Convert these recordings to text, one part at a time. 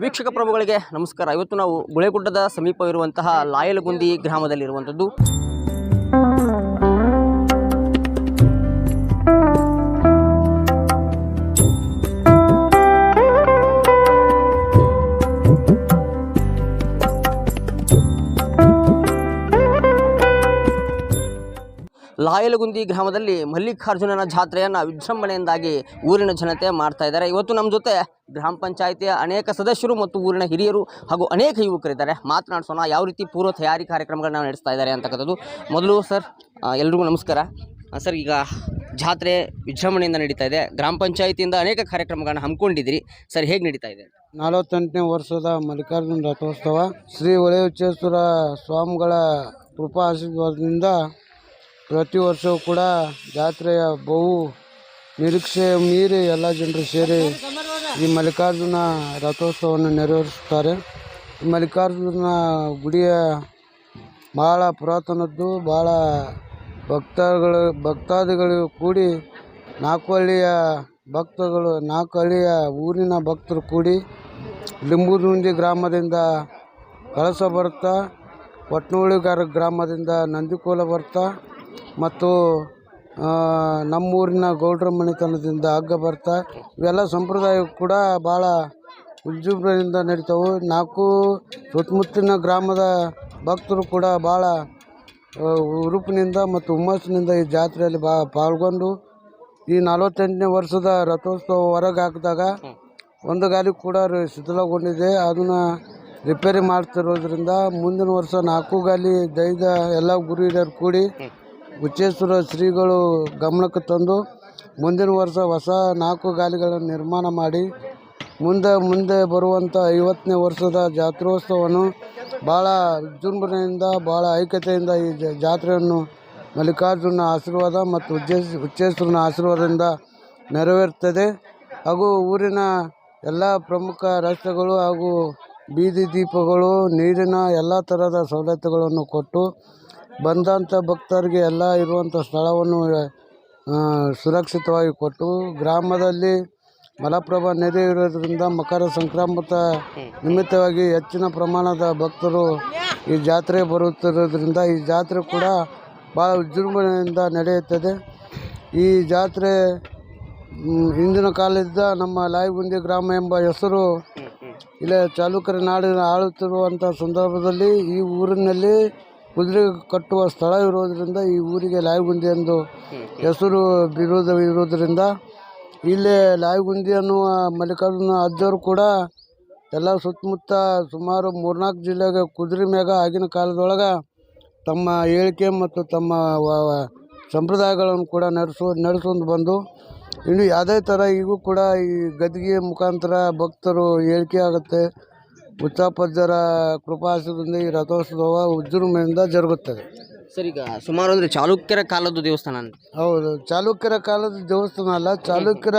ವೀಕ್ಷಕ ಪ್ರಭುಗಳಿಗೆ ನಮಸ್ಕಾರ. ಇವತ್ತು ನಾವು ಗುಳೆಗುಡ್ಡದ ಸಮೀಪವಿರುವಂತಹ ಲಾಯಲಗುಂದಿ ಗ್ರಾಮದಲ್ಲಿರುವಂಥದ್ದು. ಲಾಯಲಗುಂದಿ ಗ್ರಾಮದಲ್ಲಿ ಮಲ್ಲಿಕಾರ್ಜುನನ ಜಾತ್ರೆಯನ್ನು ವಿಜೃಂಭಣೆಯಿಂದಾಗಿ ಊರಿನ ಜನತೆ ಮಾಡ್ತಾ ಇದ್ದಾರೆ. ಇವತ್ತು ನಮ್ಮ ಜೊತೆ ಗ್ರಾಮ ಪಂಚಾಯಿತಿಯ ಅನೇಕ ಸದಸ್ಯರು ಮತ್ತು ಊರಿನ ಹಿರಿಯರು ಹಾಗೂ ಅನೇಕ ಯುವಕರಿದ್ದಾರೆ. ಮಾತನಾಡಿಸೋಣ ಯಾವ ರೀತಿ ಪೂರ್ವ ತಯಾರಿ ಕಾರ್ಯಕ್ರಮಗಳನ್ನ ನಡೆಸ್ತಾ ಇದ್ದಾರೆ ಅಂತಕ್ಕಂಥದ್ದು. ಮೊದಲು ಸರ್ ಎಲ್ರಿಗೂ ನಮಸ್ಕಾರ. ಸರ್, ಈಗ ಜಾತ್ರೆ ವಿಜೃಂಭಣೆಯಿಂದ ನಡೀತಾ ಇದೆ. ಗ್ರಾಮ ಪಂಚಾಯಿತಿಯಿಂದ ಅನೇಕ ಕಾರ್ಯಕ್ರಮಗಳನ್ನು ಹಮ್ಮಿಕೊಂಡಿದ್ದೀರಿ. ಸರ್, ಹೇಗೆ ನಡೀತಾ ಇದೆ? ನಲವತ್ತೆಂಟನೇ ವರ್ಷದ ಮಲ್ಲಿಕಾರ್ಜುನ ರಥೋತ್ಸವ ಶ್ರೀ ಹೊಳೆಯುಚ್ಚೇಶ್ವರ ಸ್ವಾಮಿಗಳ ಕೃಪಾ ಆಶೀರ್ವಾದದಿಂದ ಪ್ರತಿ ವರ್ಷವೂ ಕೂಡ ಜಾತ್ರೆಯ ಬಹು ನಿರೀಕ್ಷೆ ಮೀರಿ ಎಲ್ಲ ಜನರು ಸೇರಿ ಈ ಮಲ್ಲಿಕಾರ್ಜುನ ರಥೋತ್ಸವವನ್ನು ನೆರವೇರಿಸುತ್ತಾರೆ. ಈ ಮಲ್ಲಿಕಾರ್ಜುನ ಗುಡಿಯ ಭಾಳ ಪುರಾತನದ್ದು ಭಾಳ ಭಕ್ತಗಳು ಭಕ್ತಾದಿಗಳು ಕೂಡಿ ನಾಲ್ಕು ಹಳ್ಳಿಯ ಭಕ್ತಗಳು, ನಾಲ್ಕು ಹಳ್ಳಿಯ ಊರಿನ ಭಕ್ತರು ಕೂಡಿ ಲಿಂಬುದುಂಡಿ ಗ್ರಾಮದಿಂದ ಕಳಸ ಬರುತ್ತಾ ಒಟ್ನೂಳಿಗಾರ ಗ್ರಾಮದಿಂದ ನಂದಿಕೋಲ ಬರ್ತಾ ಮತ್ತು ನಮ್ಮೂರಿನ ಗೌಡ್ರ ಮನೆತನದಿಂದ ಹಗ್ಗ ಬರ್ತಾ, ಇವೆಲ್ಲ ಸಂಪ್ರದಾಯ ಕೂಡ ಭಾಳ ವಿಜೃಂಭಣೆಯಿಂದ ನಡೀತಾವೆ. ನಾಲ್ಕು ಸುತ್ತಮುತ್ತಲಿನ ಗ್ರಾಮದ ಭಕ್ತರು ಕೂಡ ಭಾಳ ಹುರುಪಿನಿಂದ ಮತ್ತು ಹುಮ್ಮಸ್ಸಿನಿಂದ ಈ ಜಾತ್ರೆಯಲ್ಲಿ ಬಾ, ಪಾಲ್ಗೊಂಡು, ಈ ನಲವತ್ತೆಂಟನೇ ವರ್ಷದ ರಥೋತ್ಸವ ಹೊರಗೆ ಹಾಕಿದಾಗ ಒಂದು ಗಾಲಿ ಕೂಡ ಶಿಥಿಲಗೊಂಡಿದೆ. ಅದನ್ನು ರಿಪೇರಿ ಮಾಡ್ತಿರೋದ್ರಿಂದ ಮುಂದಿನ ವರ್ಷ ನಾಲ್ಕು ಗಾಲಿ ದೈದ ಎಲ್ಲ ಗುರು ಹಿರಿಯರು ಕೂಡಿ ಉಚ್ಚೇಶ್ವರ ಶ್ರೀಗಳು ಗಮನಕ್ಕೆ ತಂದು ಮುಂದಿನ ವರ್ಷ ಹೊಸ ನಾಲ್ಕು ಗಾಲಿಗಳನ್ನು ನಿರ್ಮಾಣ ಮಾಡಿ, ಮುಂದೆ ಮುಂದೆ ಬರುವಂಥ ಐವತ್ತನೇ ವರ್ಷದ ಜಾತ್ರೋತ್ಸವವನ್ನು ಭಾಳ ವಿಜೃಂಭಣೆಯಿಂದ ಭಾಳ ಐಕ್ಯತೆಯಿಂದ ಈ ಜಾತ್ರೆಯನ್ನು ಮಲ್ಲಿಕಾರ್ಜುನ ಆಶೀರ್ವಾದ ಮತ್ತು ಉಜ್ಜೇಶ್ ಉಚ್ಚೇಶ್ವರನ ಆಶೀರ್ವಾದದಿಂದ ನೆರವೇರ್ತದೆ. ಹಾಗೂ ಊರಿನ ಎಲ್ಲ ಪ್ರಮುಖ ರಸ್ತೆಗಳು ಹಾಗೂ ಬೀದಿ ದೀಪಗಳು, ನೀರಿನ ಎಲ್ಲ ಥರದ ಸವಲತ್ತುಗಳನ್ನು ಕೊಟ್ಟು ಬಂದಂಥ ಭಕ್ತರಿಗೆ ಎಲ್ಲ ಇರುವಂಥ ಸ್ಥಳವನ್ನು ಸುರಕ್ಷಿತವಾಗಿ ಕೊಟ್ಟು ಗ್ರಾಮದಲ್ಲಿ ಮಲಪ್ರಭಾ ನದಿ ಇರೋದ್ರಿಂದ ಮಕರ ಸಂಕ್ರಾಂತ ನಿಮಿತ್ತವಾಗಿ ಹೆಚ್ಚಿನ ಪ್ರಮಾಣದ ಭಕ್ತರು ಈ ಜಾತ್ರೆ ಬರುತ್ತಿರೋದ್ರಿಂದ ಈ ಜಾತ್ರೆ ಕೂಡ ಭಾಳ ವಿಜೃಂಭಣೆಯಿಂದ ನಡೆಯುತ್ತದೆ. ಈ ಜಾತ್ರೆ ಹಿಂದಿನ ಕಾಲದಿಂದ ನಮ್ಮ ಲಾಯಿಗುಂದಿ ಗ್ರಾಮ ಎಂಬ ಹೆಸರು ಇಲ್ಲೇ ಚಾಲುಕ್ಯರ ನಾಡಿನ ಆಳುತ್ತಿರುವಂಥ ಸಂದರ್ಭದಲ್ಲಿ ಈ ಊರಿನಲ್ಲಿ ಕುದುರೆ ಕಟ್ಟುವ ಸ್ಥಳ ಇರೋದರಿಂದ ಈ ಊರಿಗೆ ಲಾಯಗುಂದಿ ಎಂದು ಹೆಸರು ಬಿರುದು ಇರೋದರಿಂದ ಇಲ್ಲೇ ಲಾಯಗುಂದಿ ಅನ್ನುವ ಮಲ್ಲಿಕಾರ್ಜುನ ಅಜ್ಜರು ಕೂಡ ಎಲ್ಲ ಸುತ್ತಮುತ್ತ ಸುಮಾರು ಮೂರ್ನಾಲ್ಕು ಜಿಲ್ಲೆಗೆ ಕುದುರೆ ಮ್ಯಾಗ ಆಗಿನ ಕಾಲದೊಳಗೆ ತಮ್ಮ ಹೇಳಿಕೆ ಮತ್ತು ತಮ್ಮ ಸಂಪ್ರದಾಯಗಳನ್ನು ಕೂಡ ನಡೆಸು ನಡೆಸ್ಕೊಂಡು ಬಂದು ಇನ್ನು ಯಾವುದೇ ಥರ ಈಗೂ ಕೂಡ ಈ ಗದ್ದಿಗೆ ಮುಖಾಂತರ ಭಕ್ತರು ಹೇಳಿಕೆ ಆಗುತ್ತೆ. ಉತ್ಸಾಹಪಜ್ಜರ ಕೃಪಾಸದಿಂದ ಈ ರಥೋತ್ಸವ ವಿಜೃಂಭಣೆಯಿಂದ ಜರುಗುತ್ತದೆ. ಸರಿ ಈಗ ಸುಮಾರು ಅಂದರೆ ಚಾಲುಕ್ಯರ ಕಾಲದ ದೇವಸ್ಥಾನ ಅಂತ. ಹೌದು ಚಾಲುಕ್ಯರ ಕಾಲದ ದೇವಸ್ಥಾನ ಅಲ್ಲ ಚಾಲುಕ್ಯರ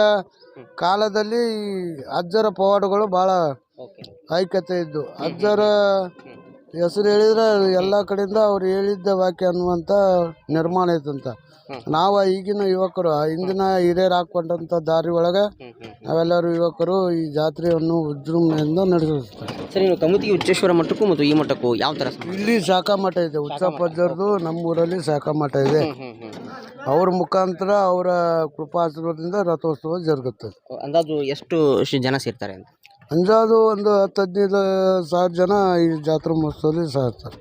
ಕಾಲದಲ್ಲಿ ಈ ಅಜ್ಜರ ಪವಾಡಗಳು ಭಾಳ ಐಕ್ಯತೆ ಇದ್ದು ಅಜ್ಜರ ಹೆಸರು ಹೇಳಿದ್ರೆ ಎಲ್ಲ ಕಡೆಯಿಂದ ಅವ್ರು ಹೇಳಿದ್ದ ವಾಕ್ಯ ಅನ್ನುವಂಥ ನಿರ್ಮಾಣ ಐತಂತ ನಾವು ಈಗಿನ ಯುವಕರು ಹಿಂದಿನ ಹಿರಿಯರು ಹಾಕೊಂಡಂಥ ದಾರಿ ಒಳಗೆ ನಾವೆಲ್ಲರೂ ಯುವಕರು ಈ ಜಾತ್ರೆಯನ್ನು ವಿಜೃಂಭಣೆಯಿಂದ ನಡೆಸುತ್ತಾರೆ ಸರಿ ನೀವು ಉಚ್ಚೇಶ್ವರ ಮಠಕ್ಕೂ ಮತ್ತು ಈ ಮಠಕ್ಕೂ ಯಾವ ಥರ ಇಲ್ಲಿ ಶಾಖಾ ಮಠ ಇದೆ ಉತ್ಸವ ನಮ್ಮ ನಮ್ಮೂರಲ್ಲಿ ಶಾಖಾ ಮಠ ಇದೆ ಅವ್ರ ಮುಖಾಂತರ ಅವರ ಕೃಪಾಶೀರ್ವಾದದಿಂದ ರಥೋತ್ಸವ ಜರುಗುತ್ತದೆ ಅಂದಾಜು ಎಷ್ಟು ಜನ ಸೇರ್ತಾರೆ ಅಂತ? ಅಂದಾಜು ಒಂದು ಹತ್ತು ಹದಿನೈದು ಸಾವಿರ ಜನ ಈ ಜಾತ್ರಾ ಮಹೋತ್ಸವದಲ್ಲಿ ಸೇರ್ತಾರೆ